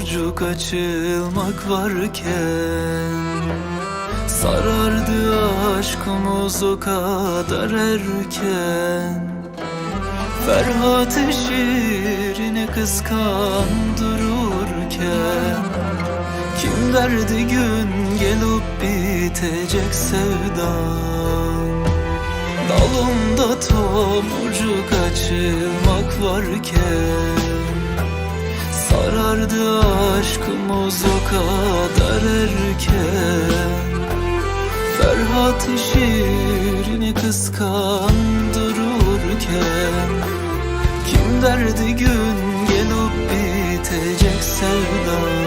Tomurcuk açılmak varken Sarardı aşkımız o kadar erken. Ferhat şiirini kıskandırırken Kim derdi gün gelip bitecek sevdan? Dalımda tomurcuk açılmak varken Sarardı aşkımız o kadar erken. Ferhat şiirini kıskandırırken Kim derdi gün gelip bitecek sevdan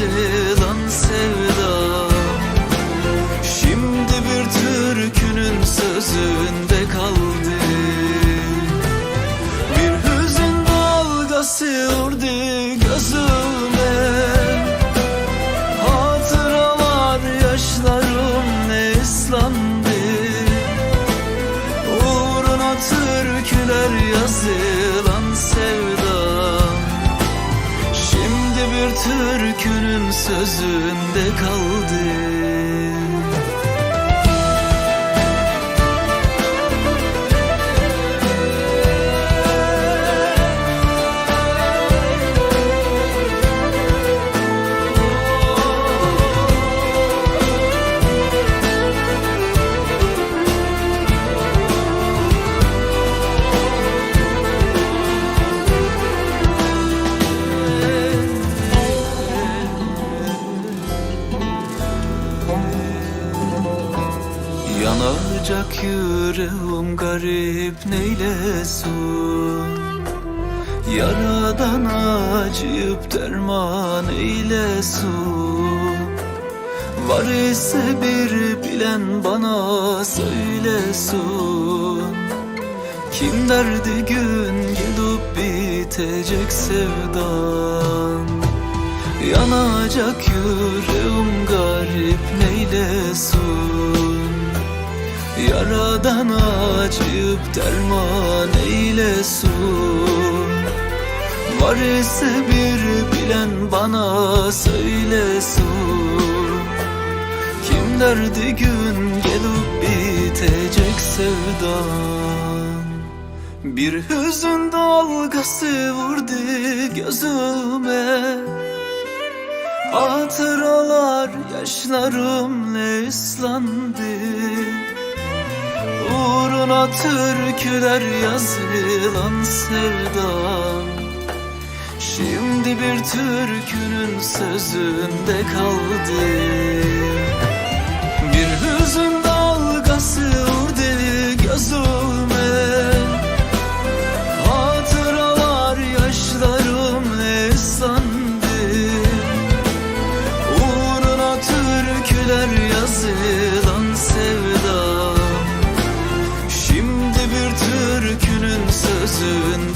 yazılan sevda. Şimdi bir türkünün sözünde kaldı. Bir hüzün dalgası vurdu gözüme. Hatıralar yaşlarım ıslandı Uğruna türküler yazılan sevda. Türkünün sözünde kaldı Yanacak yüreğim garip neylesin Yaradan acıyıp derman eylesin Var ise bir bilen bana söylesin Kim derdi gün gelip bitecek sevdan? Yanacak yüreğim garip neylesin Yaradan acıyıp derman eylesin. Var ise bir bilen bana söylesin. Kim derdi gün gelip bitecek sevdan? Bir hüzün dalgası vurdu gözüme. Hatıralar yaşlarımla ıslandı Uğruna türküler yazılan sevdam. Şimdi bir türkünün sözünde kaldı. Bir hüzün sevdam Şimdi